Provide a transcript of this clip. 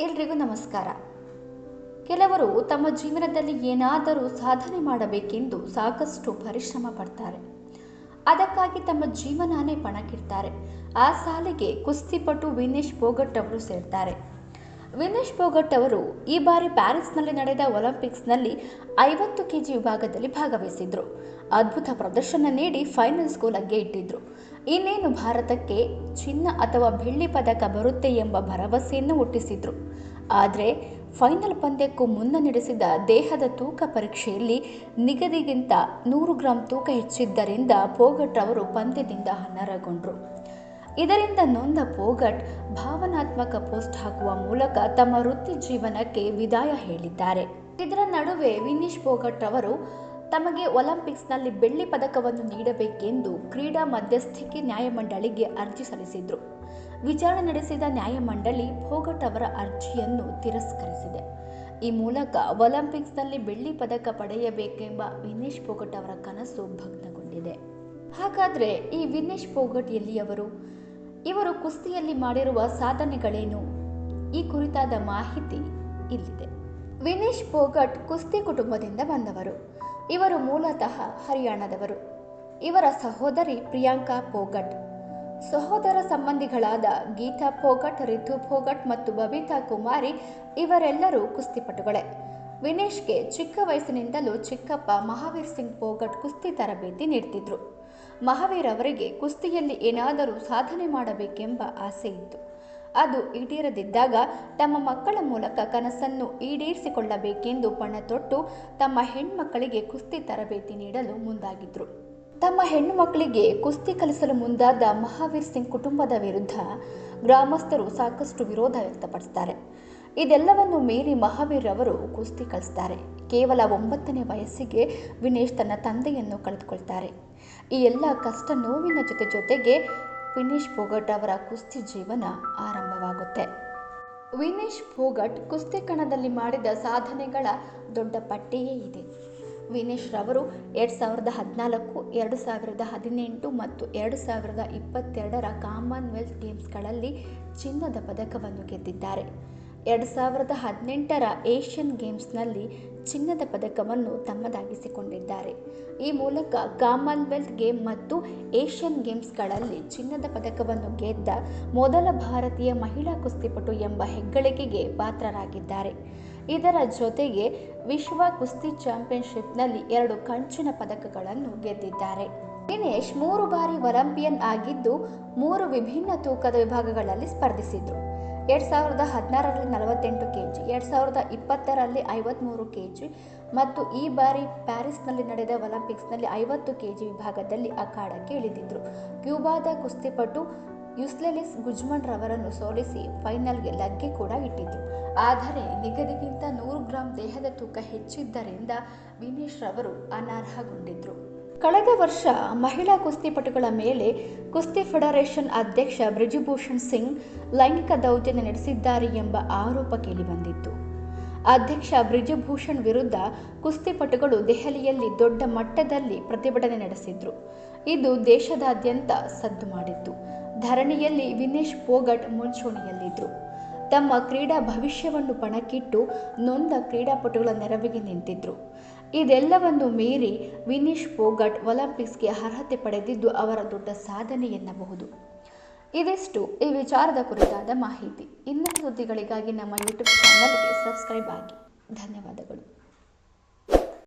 ಎಲ್ರಿಗೂ ನಮಸ್ಕಾರ. ಕೆಲವರು ತಮ್ಮ ಜೀವನದಲ್ಲಿ ಏನಾದರೂ ಸಾಧನೆ ಮಾಡಬೇಕೆಂದು ಸಾಕಷ್ಟು ಪರಿಶ್ರಮ ಪಡ್ತಾರೆ. ಅದಕ್ಕಾಗಿ ತಮ್ಮ ಜೀವನಾನೇ ಪಣಕ್ಕಿಡ್ತಾರೆ. ಆ ಸಾಲಿಗೆ ಕುಸ್ತಿಪಟು ವಿನೇಶ್ ಫೋಗಟ್ ಅವರು ಸೇರ್ತಾರೆ. ವಿನೇಶ್ ಪೋಗಟ್ ಅವರು ಈ ಬಾರಿ ಪ್ಯಾರಿಸ್ನಲ್ಲಿ ನಡೆದ ಒಲಿಂಪಿಕ್ಸ್ನಲ್ಲಿ ಐವತ್ತು ಕೆಜಿ ವಿಭಾಗದಲ್ಲಿ ಭಾಗವಹಿಸಿದ್ರು. ಅದ್ಭುತ ಪ್ರದರ್ಶನ ನೀಡಿ ಫೈನಲ್ ಸ್ಕೂಲಗ್ಗೆ ಇಟ್ಟಿದ್ರು ಇನ್ನೇನು ಭಾರತಕ್ಕೆ ಚಿನ್ನ ಅಥವಾ ಬೆಳ್ಳಿ ಪದಕ ಬರುತ್ತೆ ಎಂಬ ಭರವಸೆಯನ್ನು ಹುಟ್ಟಿಸಿದ್ರು. ಆದರೆ ಫೈನಲ್ ಪಂದ್ಯಕ್ಕೂ ಮುನ್ನ ನಡೆಸಿದ ದೇಹದ ತೂಕ ಪರೀಕ್ಷೆಯಲ್ಲಿ ನಿಗದಿಗಿಂತ ನೂರು ಗ್ರಾಂ ತೂಕ ಹೆಚ್ಚಿದ್ದರಿಂದ ಪೋಗಟ್ ಅವರು ಪಂದ್ಯದಿಂದ ಅನರ್ಹಗೊಂಡ್ರು. ಇದರಿಂದ ನೊಂದ ಪೋಗಟ್ ಭಾವನಾತ್ಮಕ ಪೋಸ್ಟ್ ಹಾಕುವ ಮೂಲಕ ತಮ್ಮ ವೃತ್ತಿ ಜೀವನಕ್ಕೆ ವಿದಾಯ ಹೇಳಿದ್ದಾರೆ. ಇದರ ನಡುವೆ ವಿನೀಶ್ ಪೋಗಟ್ ಅವರು, ತಮಗೆ ಒಲಿಂಪಿಕ್ಸ್ನಲ್ಲಿ ಬೆಳ್ಳಿ ಪದಕವನ್ನು ನೀಡಬೇಕೆಂದು ಕ್ರೀಡಾ ಮಧ್ಯಸ್ಥಿಕೆ ನ್ಯಾಯಮಂಡಳಿಗೆ ಅರ್ಜಿ ಸಲ್ಲಿಸಿದರು. ವಿಚಾರಣೆ ನಡೆಸಿದ ನ್ಯಾಯಮಂಡಳಿ ಫೋಗಟ್ ಅವರ ಅರ್ಜಿಯನ್ನು ತಿರಸ್ಕರಿಸಿದೆ. ಈ ಮೂಲಕ ಒಲಿಂಪಿಕ್ಸ್ನಲ್ಲಿ ಬೆಳ್ಳಿ ಪದಕ ಪಡೆಯಬೇಕೆಂಬ ವಿನೇಶ್ ಫೋಗಟ್ ಅವರ ಕನಸು ಭಗ್ನಗೊಂಡಿದೆ. ಹಾಗಾದರೆ ಈ ವಿನೇಶ್ ಫೋಗಟ್ ಎಲ್ಲಿಯವರು? ಇವರು ಕುಸ್ತಿಯಲ್ಲಿ ಮಾಡಿರುವ ಸಾಧನೆಗಳೇನು? ಈ ಕುರಿತಾದ ಮಾಹಿತಿ ಇಲ್ಲಿದೆ. ವಿನೇಶ್ ಪೋಗಟ್ ಕುಸ್ತಿ ಕುಟುಂಬದಿಂದ ಬಂದವರು. ಇವರು ಮೂಲತಃ ಹರಿಯಾಣದವರು. ಇವರ ಸಹೋದರಿ ಪ್ರಿಯಾಂಕಾ ಪೋಗಟ್. ಸಹೋದರ ಸಂಬಂಧಿಗಳಾದ ಗೀತಾ ಪೋಗಟ್, ರಿತು ಪೋಗಟ್ ಮತ್ತು ಬಬಿತಾ ಕುಮಾರಿ ಇವರೆಲ್ಲರೂ ಕುಸ್ತಿಪಟುಗಳೇ. ವಿನೇಶ್ಗೆ ಚಿಕ್ಕ ವಯಸ್ಸಿನಿಂದಲೂ ಚಿಕ್ಕಪ್ಪ ಮಹಾವೀರ್ ಸಿಂಗ್ ಪೋಗಟ್ ಕುಸ್ತಿ ತರಬೇತಿ ನೀಡ್ತಿದ್ರು. ಮಹಾವೀರ್ ಅವರಿಗೆ ಕುಸ್ತಿಯಲ್ಲಿ ಏನಾದರೂ ಸಾಧನೆ ಮಾಡಬೇಕೆಂಬ ಆಸೆ ಇತ್ತು ಅದು ಈಡೇರದಿದ್ದಾಗ ತಮ್ಮ ಮಕ್ಕಳ ಮೂಲಕ ಕನಸನ್ನು ಈಡೇರಿಸಿಕೊಳ್ಳಬೇಕೆಂದು ಪಣ ತೊಟ್ಟು ತಮ್ಮ ಹೆಣ್ಮಕ್ಕಳಿಗೆ ಕುಸ್ತಿ ತರಬೇತಿ ನೀಡಲು ಮುಂದಾಗಿದ್ರು. ತಮ್ಮ ಹೆಣ್ಣು ಮಕ್ಕಳಿಗೆ ಕುಸ್ತಿ ಕಲಿಸಲು ಮುಂದಾದ ಮಹಾವೀರ್ ಸಿಂಗ್ ಕುಟುಂಬದ ವಿರುದ್ಧ ಗ್ರಾಮಸ್ಥರು ಸಾಕಷ್ಟು ವಿರೋಧ ವ್ಯಕ್ತಪಡಿಸ್ತಾರೆ. ಇದೆಲ್ಲವನ್ನು ಮೀರಿ ಮಹಾವೀರ್ ಅವರು ಕುಸ್ತಿ ಕಲಿಸ್ತಾರೆ ಕೇವಲ ಒಂಬತ್ತನೇ ವಯಸ್ಸಿಗೆ ವಿನೇಶ್ ತನ್ನ ತಂದೆಯನ್ನು ಕಳೆದುಕೊಳ್ತಾರೆ. ಈ ಎಲ್ಲ ಕಷ್ಟ ನೋವಿನ ಜೊತೆ ಜೊತೆಗೆ ವಿನೇಶ್ ಫೋಗಟ್ ಅವರ ಕುಸ್ತಿ ಜೀವನ ಆರಂಭವಾಗುತ್ತೆ. ವಿನೇಶ್ ಫೋಗಟ್ ಕುಸ್ತಿ ಕಣದಲ್ಲಿ ಮಾಡಿದ ಸಾಧನೆಗಳ ದೊಡ್ಡ ಪಟ್ಟಿಯೇ ಇದೆ. ವಿನೇಶ್ ರವರು ಎರಡು ಸಾವಿರದ ಹದಿನಾಲ್ಕು, ಎರಡು ಸಾವಿರದ ಹದಿನೆಂಟು ಮತ್ತು ಎರಡು ಸಾವಿರದ ಇಪ್ಪತ್ತೆರಡರ ಕಾಮನ್ವೆಲ್ತ್ ಗೇಮ್ಸ್ಗಳಲ್ಲಿ ಚಿನ್ನದ ಪದಕವನ್ನು ಗೆದ್ದಿದ್ದಾರೆ. ಎರಡು ಸಾವಿರದ ಹದಿನೆಂಟರ ಏಷ್ಯನ್ ಗೇಮ್ಸ್ನಲ್ಲಿ ಚಿನ್ನದ ಪದಕವನ್ನು ತಮ್ಮದಾಗಿಸಿಕೊಂಡಿದ್ದಾರೆ. ಈ ಮೂಲಕ ಕಾಮನ್ವೆಲ್ತ್ ಗೇಮ್ ಮತ್ತು ಏಷ್ಯನ್ ಗೇಮ್ಸ್ಗಳಲ್ಲಿ ಚಿನ್ನದ ಪದಕವನ್ನು ಗೆದ್ದ ಮೊದಲ ಭಾರತೀಯ ಮಹಿಳಾ ಕುಸ್ತಿಪಟು ಎಂಬ ಹೆಗ್ಗಳಿಕೆಗೆ ಪಾತ್ರರಾಗಿದ್ದಾರೆ. ಇದರ ಜೊತೆಗೆ ವಿಶ್ವ ಕುಸ್ತಿ ಚಾಂಪಿಯನ್ಶಿಪ್ನಲ್ಲಿ ಎರಡು ಕಂಚಿನ ಪದಕಗಳನ್ನು ಗೆದ್ದಿದ್ದಾರೆ. ದಿನೇಶ್ ಮೂರು ಬಾರಿ ಒಲಂಪಿಯನ್ ಆಗಿದ್ದು ಮೂರು ವಿಭಿನ್ನ ತೂಕದ ವಿಭಾಗಗಳಲ್ಲಿ ಸ್ಪರ್ಧಿಸಿದ್ರು. ಎರಡು ಸಾವಿರದ ಹದಿನಾರರಲ್ಲಿ ನಲವತ್ತೆಂಟು ಕೆ ಜಿ ಎರಡು ಸಾವಿರದ ಇಪ್ಪತ್ತರಲ್ಲಿ ಐವತ್ತ್ಮೂರು ಕೆ ಜಿ ಮತ್ತು ಈ ಬಾರಿ ಪ್ಯಾರಿಸ್ನಲ್ಲಿ ನಡೆದ ಒಲಿಂಪಿಕ್ಸ್ನಲ್ಲಿ ಐವತ್ತು ಕೆ ಜಿ ವಿಭಾಗದಲ್ಲಿ ಅಖಾಡಕ್ಕೆ ಇಳಿದಿದ್ದರು ಕ್ಯೂಬಾದ ಕುಸ್ತಿಪಟು ಯುಸ್ಲೆಲಿಸ್ ಗುಜ್ಮನ್ ರವರನ್ನು ಸೋಲಿಸಿ ಫೈನಲ್ಗೆ ಲಗ್ಗೆ ಕೂಡ ಇಟ್ಟಿದ್ದರು ಆದರೆ ನಿಗದಿಗಿಂತ ನೂರು ಗ್ರಾಂ ದೇಹದ ತೂಕ ಹೆಚ್ಚಿದ್ದರಿಂದ ವಿನೇಶ್ ರವರು ಅನರ್ಹಗೊಂಡಿದ್ರು. ಕಳೆದ ವರ್ಷ ಮಹಿಳಾ ಕುಸ್ತಿಪಟುಗಳ ಮೇಲೆ ಕುಸ್ತಿ ಫೆಡರೇಷನ್ ಅಧ್ಯಕ್ಷ ಬ್ರಿಜುಭೂಷಣ್ ಸಿಂಗ್ ಲೈಂಗಿಕ ದೌರ್ಜನ್ಯ ನಡೆಸಿದ್ದಾರೆ ಎಂಬ ಆರೋಪ ಕೇಳಿಬಂದಿತ್ತು. ಅಧ್ಯಕ್ಷ ಬ್ರಿಜುಭೂಷಣ್ ವಿರುದ್ಧ ಕುಸ್ತಿಪಟುಗಳು ದೆಹಲಿಯಲ್ಲಿ ದೊಡ್ಡ ಮಟ್ಟದಲ್ಲಿ ಪ್ರತಿಭಟನೆ ನಡೆಸಿದ್ರು. ಇದು ದೇಶದಾದ್ಯಂತ ಸದ್ದು ಮಾಡಿತ್ತು. ಧರಣಿಯಲ್ಲಿ ವಿನೇಶ್ ಪೋಗಟ್ ಮುಂಚೂಣಿಯಲ್ಲಿದ್ದರು ತಮ್ಮ ಕ್ರೀಡಾ ಭವಿಷ್ಯವನ್ನು ಪಣಕ್ಕಿಟ್ಟು ನೊಂದ ಕ್ರೀಡಾಪಟುಗಳ ನೆರವಿಗೆ ನಿಂತಿದ್ರು. ಇದೆಲ್ಲವನ್ನು ಮೀರಿ ವಿನೀಶ್ ಫೋಗಟ್ ಒಲಿಂಪಿಕ್ಸ್ಗೆ ಅರ್ಹತೆ ಪಡೆದಿದ್ದು ಅವರ ದೊಡ್ಡ ಸಾಧನೆ ಎನ್ನಬಹುದು. ಇದಿಷ್ಟು ಈ ವಿಚಾರದ ಕುರಿತಾದ ಮಾಹಿತಿ. ಇನ್ನಷ್ಟು ಸುದ್ದಿಗಳಿಗಾಗಿ ನಮ್ಮ ಯೂಟ್ಯೂಬ್ ಚಾನಲ್ಗೆ ಸಬ್ಸ್ಕ್ರೈಬ್ ಆಗಿ. ಧನ್ಯವಾದಗಳು.